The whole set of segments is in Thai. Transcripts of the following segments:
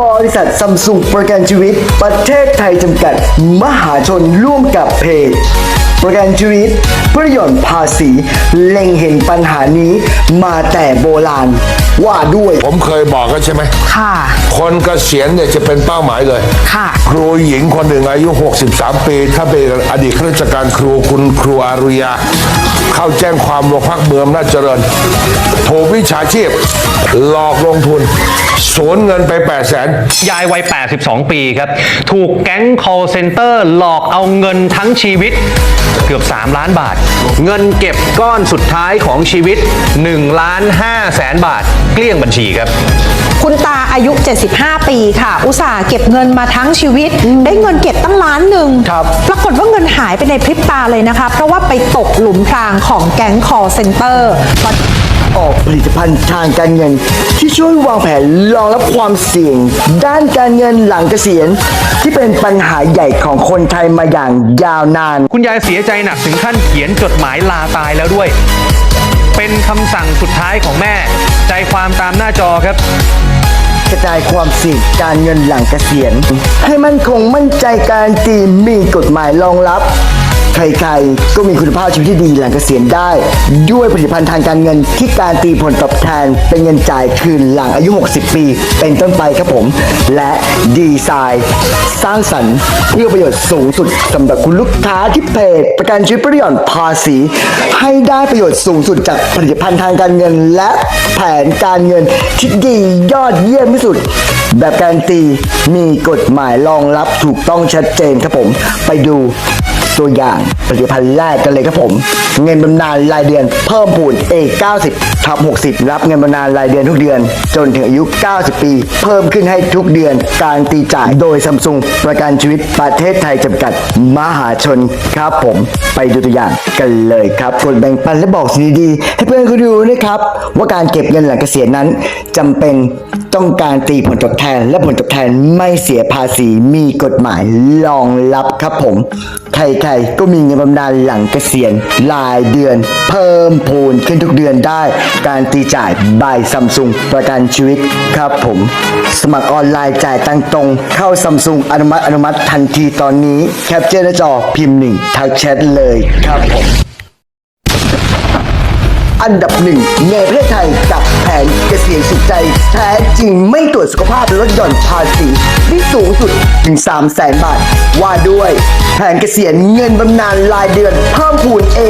บริษัทซัมซุงประกันชีวิต ประเทศไทยจำกัด มหาชนร่วมกับเพจ ประกันชีวิตเพื่อหย่อนภาษี เล็งเห็นปัญหานี้มาแต่โบราณ ว่าด้วย ผมเคยบอกกันใช่ไหม ค่ะ คนเกษียณเนี่ยจะเป็นเป้าหมายเลย ค่ะ ครูหญิงคนหนึ่งอายุ 63 ปี ถ้าเป็นอดีตข้าราชการครูคุณครูอารุยา เข้าแจ้งความโรงพักเมืองอำนาจเจริญถูกวิชาชีพ หลอกลงทุน สูญเงินไป 8 0 0แสนยายวัย 82 ปีครับ ถูกแก๊ง call center หลอกเอาเงินทั้งชีวิต เกือบ 3 ล้านบาท เงินเก็บก้อนสุดท้ายของชีวิต1ล้าน5แสนบาท เกลี้ยงบัญชีครับ คุณตาอายุ 75 ปีค่ะ อุตส่าห์เก็บเงินมาทั้งชีวิต ได้เงินเก็บตั้งล้านหนึ่งครับ ปรากฏว่าเงินหายไปในพริบตาเลยนะคะ เพราะว่าไปตกหลุมพรางของแก๊ง call center ออกผลิตภัณฑ์ทางการเงิน ที่ช่วยวางแผนรองรับความเสี่ยง ด้านการเงินหลังเกษียณ ที่เป็นปัญหาใหญ่ของคนไทยมาอย่างยาวนาน คุณยายเสียใจหนักถึงขั้นเขียนจดหมายลาตายแล้วด้วย เป็นคำสั่งสุดท้ายของแม่ ใจความตามหน้าจอครับ กระจายความเสี่ยงการเงินหลังเกษียณ ให้มั่นคงมั่นใจการนตีมีกฎหมายรองรับ ใครๆ ก็มีคุณภาพชีวิตที่ดีหลังเกษียณได้ ด้วยผลิตภัณฑ์ทางการเงินที่การตีผลตอบแทน เป็นเงินจ่ายคืนหลังอายุ 60 ปี เป็นต้นไปครับผม และดีไซน์ สร้างสรรค์เพื่อประโยชน์สูงสุดสำหรับคุณลูกค้าที่เพจประกันชีวิตประหย่อนภาษี ให้ได้ประโยชน์สูงสุดจากผลิตภัณฑ์ทางการเงิน และแผนการเงินที่ดียอดเยี่ยมที่สุดแบบการตีมีกฎหมายรองรับถูกต้องชัดเจนครับผม ไปดู ตัวอย่างผลิตภัณฑ์แรกกันเลยครับผม เงินบำนาญรายเดือนเพิ่มพูน A 90 ทับ60 รับเงินบำนาญรายเดือนทุกเดือน จนถึงอายุ 90 ปี เพิ่มขึ้นให้ทุกเดือน การตีจ่ายโดยซัมซุงประกันชีวิตประเทศไทยจำกัดมหาชนครับผมไปดูตัวอย่างกันเลยครับกดแบ่งปันและบอกสิ่งดีๆให้เพื่อนคุณดูนะครับ ว่าการเก็บเงินหลังเกษียณนั้น จำเป็นต้องการตีผลตอบแทน และผลตอบแทนไม่เสียภาษีมีกฎหมายรองรับครับผม ใครๆก็มีเงินบำนาญหลังเกษียณรายเดือน เพิ่มพูนขึ้นทุกเดือนได้ การตีจ่ายบายซัมซุงประกันชีวิตครับผม สมัครออนไลน์จ่ายตังตรง เข้าซัมซุงอนุมัติอนุมัติทันทีตอนนี้ แคปเจอร์หน้าจอพิมพ์หนึ่งทักแชทเลยครับผม อันดับหนึ่งในประเทศไทยกับแผนเกษียณสุขใจ แท้จริงไม่ตรวจสุขภาพลดหย่อนภาษีที่สูงสุดถึง 3 0 0แสนบาท ว่าด้วยแผนเกษียณเงินบำนาญรายเดือนเพิ่มพูน A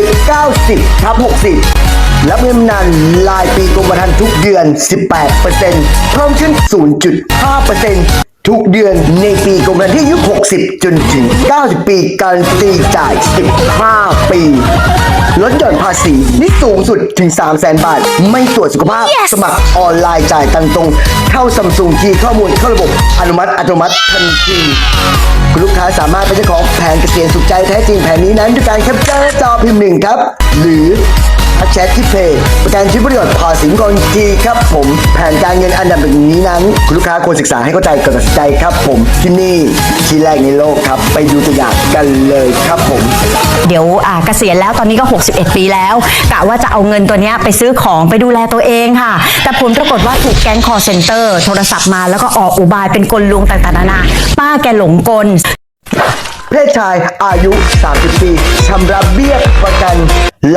90ทับ60 รับเงินบำนาญรายปีกรมธรรม์ทุกเดือน 18%เพิ่มขึ้น 0.5% ทุกเดือนในปีกรมธรรม์ที่อายุ60 จนถึง 90 ปีการนตีจ่าย 15 ปีลดหย่อนภาษีนี่สูงสุดถึง 3 0 0แสนบาท ไม่ตรวจสุขภาพสมัครออนไลน์จ่ายตังตรง เข้าซัมซุงทีข้อมูลเข้าระบบอนุมัติอัตโนมัติทันทีคุณลูกค้าสามารถเป็นเจ้าของแผนเกษียณสุขใจแท้จริงแผนนี้นั้นด้วยการแคปเจอร์จอพิมพ์หนึ่งครับ หรือทัก แชทที่เพจประกันชีวิตประโยชน์ภาษีกอนทีครับผมแผนการเงินอันดับหนึ่งนี้นั้น คุณลูกค้าควรศึกษาให้เข้าใจก่อนตัดสินใจครับ ผมที่นี่ที่แรกในโลกครับ ไปดูตัวอย่างกันเลยครับผม เดี๋ยวอ่าเกษียณแล้วตอนนี้ก็ 61 ปีแล้วกะว่าจะเอาเงินตัวเนี้ยไปซื้อของไปดูแลตัวเองค่ะ แต่ผลปรากฏว่าถูกแก๊งคอร์เซนเตอร์โทรศัพท์มาแล้วก็ออกอุบายเป็นกลลวงต่างๆนานาป้าแกหลงกล ศชายอายุ 30 ปีชำระเบี้ยประกัน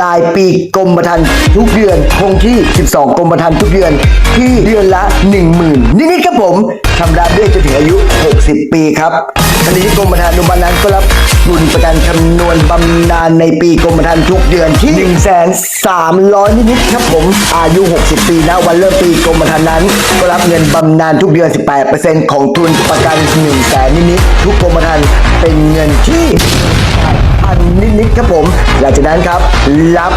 รายปีกรมธรรม์ทุกเดือนคงที่ 12 กรมธรรม์ทุกเดือนที่เดือนละ 10,000นิดๆครับผมชำระเบี้ยจนถึงอายุ 60 ปีครับ ทางนี้กรมธรรม์อนุบาลนั้นก็รับทุนประกันคำนวณบำนาญในปีกรมธรรม์ทุกเดือนที่ 1 3 0 0 นิดๆครับผมอายุ 60 ปีนะวันเริ่มปีกรมธรรม์นั้น ก็รับเงินบำนาญทุกเดือน 18%ของทุนประกัน1 0 0 0 0แสนนิดๆทุกกรมธรรม์เป็นเงินที่พันนิดๆครับผม หลังจากนั้นครับรับ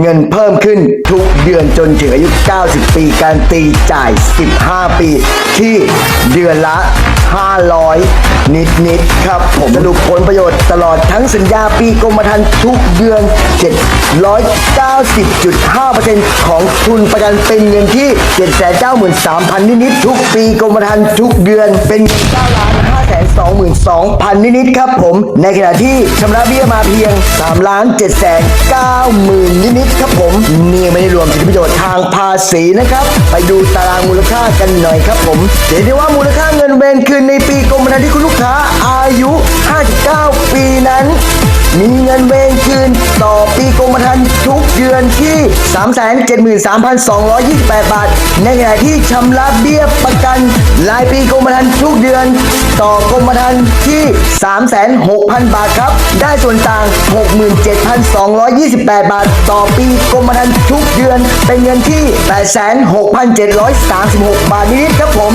เงินเพิ่มขึ้นทุกเดือนจนถึงอายุ 90 ปี การตีจ่าย 15 ปี ที่เดือนละ 500 นิดนิดครับ ผมสรุปผลประโยชน์ตลอดทั้งสัญญาปีกรมธรรม์ทุกเดือน 790.5%ของทุนประกันเป็นเงินที่ 793,000 นิดนิดทุกปีกรมธรรม์ทุกเดือนเป็นเงิน9ล้าน5แสน 22,000 นิดๆครับผม ในขณะที่ชำระเบี้ยมาเพียง3ล้าน7แสน9หมื่นนิดๆครับผมนี่ไม่ได้รวมสิทธิประโยชน์ทางภาษีนะครับ ไปดูตารางมูลค่ากันหน่อยครับผมเห็นได้ว่ามูลค่าเงินเวนคืนในปีกรมธรรม์ที่คุณลูกค้าอายุ 59 ปีนั้น มีเงินเวนคืน ต่อปีกรมธรรม์ทุกเดือนที่ 373,228 บาท ในขณะที่ชำระเบี้ยประกันรายปีกรมธรรม์ทุกเดือน ต่อกรมธรรม์ที่36,000 บาทครับ ได้ส่วนต่าง 67,228 บาท ต่อปีกรมธรรม์ทุกเดือน เป็นเงินที่ 86,736 บาทนิดครับผม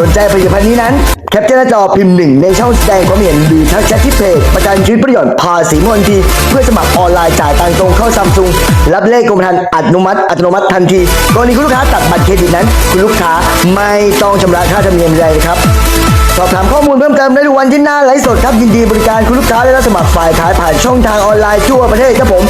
สนใจผลิตภัณฑ์นี้นั้น แคปเจอร์หน้าจอพิมพ์หนึ่งในช่องแสดงความเห็นหรือทักแชทที่เพจประกันชีวิตประโยชน์ภาษีมวลทีเพื่อสมัครออนไลน์จ่ายตังตรงเข้าซัมซุงรับเลขกรมธรรม์อนุมัติ อัตโนมัติทันทีกรณีคุณลูกค้าตัดบัตรเครดิตนั้น คุณลูกค้าไม่ต้องชำระค่าธรรมเนียมใดครับ สอบถามข้อมูลเพิ่มเติมได้ทุกวันที่หน้าไลฟ์สดครับ ยินดีบริการคุณลูกค้าและรับสมัครฝ่ายขายผ่านช่องทางออนไลน์ทั่วประเทศครับผม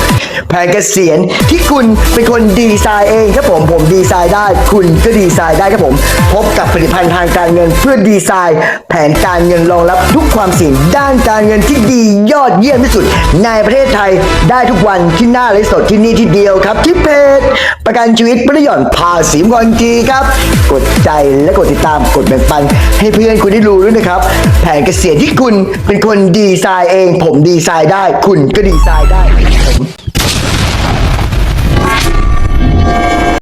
แผนเกษียณที่คุณเป็นคนดีไซน์เองครับผมผมดีไซน์ได้ คุณก็ดีไซน์ได้ครับผม พบกับผลิตภัณฑ์ทางการเงินเพื่อดีไซน์ แผนการเงินรองรับทุกความเสี่ยงด้านการเงินที่ดียอดเยี่ยมที่สุด ในประเทศไทยได้ทุกวันที่หน้าไลฟ์สดที่นี่ที่เดียวครับที่เพจประกันชีวิตประหย่อนภาษีมงจีครับ กดใจและกดติดตามกดแบ่งปัน ให้เพื่อนคุณได้รู้ด้วยนะครับ แผนเกษียณที่คุณเป็นคนดีไซน์เอง ผมดีไซน์ได้ คุณก็ดีไซน์ได้ผม